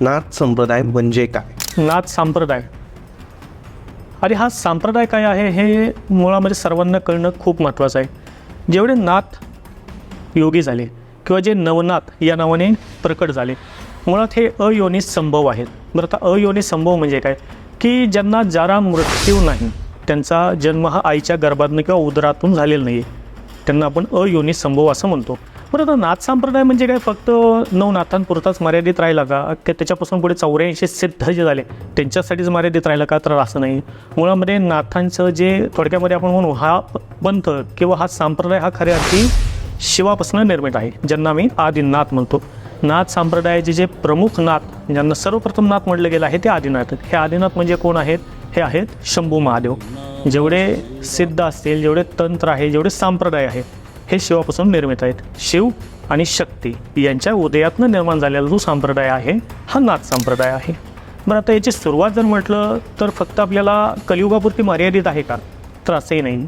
नाथ संप्रदाय म्हणजे काय? नाथ संप्रदाय. अरे हा संप्रदाय काय आहे हे मुळामध्ये सर्वांना कळणं खूप महत्त्वाचं आहे. जेवढे नाथ योगी झाले किंवा जे नवनाथ या नावाने प्रकट झाले मुळात हे अयोनी संभव आहेत. बरं आता अयोनी संभव म्हणजे काय? की ज्यांना जरा मृत्यू नाही त्यांचा जन्म हा आईच्या गर्भातून किंवा उदरातून झालेला नाही त्यांना आपण अयोनी संभव असं म्हणतो. बरं आता नाथ संप्रदाय म्हणजे काय? फक्त नवनाथांपुरताच मर्यादित राहिला का? की त्याच्यापासून पुढे चौऱ्याऐंशी सिद्ध जे झाले त्यांच्यासाठीच मर्यादित राहिला का? तर असं नाही. मुळामध्ये नाथांचं जे थोडक्यामध्ये आपण म्हणू हा पंथ किंवा हा संप्रदाय हा खऱ्या अर्थी शिवापासून निर्मित आहे ज्यांना मी आदिनाथ म्हणतो. नाथ संप्रदायाचे जे प्रमुख नाथ ज्यांना सर्वप्रथम नाथ म्हटलं गेलं आहे ते आदिनाथ. हे आदिनाथ म्हणजे कोण आहेत? हे आहेत शंभू महादेव. जेवढे सिद्ध असतील जेवढे तंत्र आहे जेवढे संप्रदाय आहे हे शिवापासून निर्मित आहेत. शिव आणि शक्ती यांच्या उदयातनं निर्माण झालेला जो संप्रदाय आहे हा नाथ संप्रदाय आहे. बरं आता याची सुरुवात जर म्हटलं तर फक्त आपल्याला कलियुगापुरती मर्यादित आहे का? तर असंही नाही.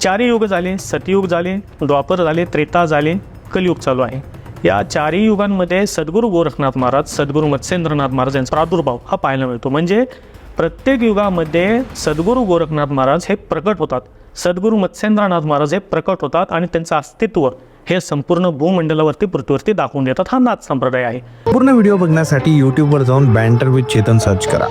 चारही युग झाले सतयुग झाले द्वापर झाले त्रेता झाले कलियुग चालू आहे. या चारही युगांमध्ये सद्गुरू गोरखनाथ महाराज सद्गुरू मत्स्येंद्रनाथ महाराज यांचा प्रादुर्भाव हा पाहायला मिळतो. म्हणजे प्रत्येक युगामध्ये सद्गुरू गोरखनाथ महाराज हे प्रकट होतात. सद्गुरू मत्स्येंद्रनाथ महाराज हे प्रकट होतात आणि त्यांचं अस्तित्व हे संपूर्ण भूमंडलावरती पृथ्वीवरती दाखवून देतात. हा नाथ संप्रदाय आहे. पूर्ण व्हिडिओ बघण्यासाठी युट्यूबवर जाऊन बँटर विथ चेतन सर्च करा.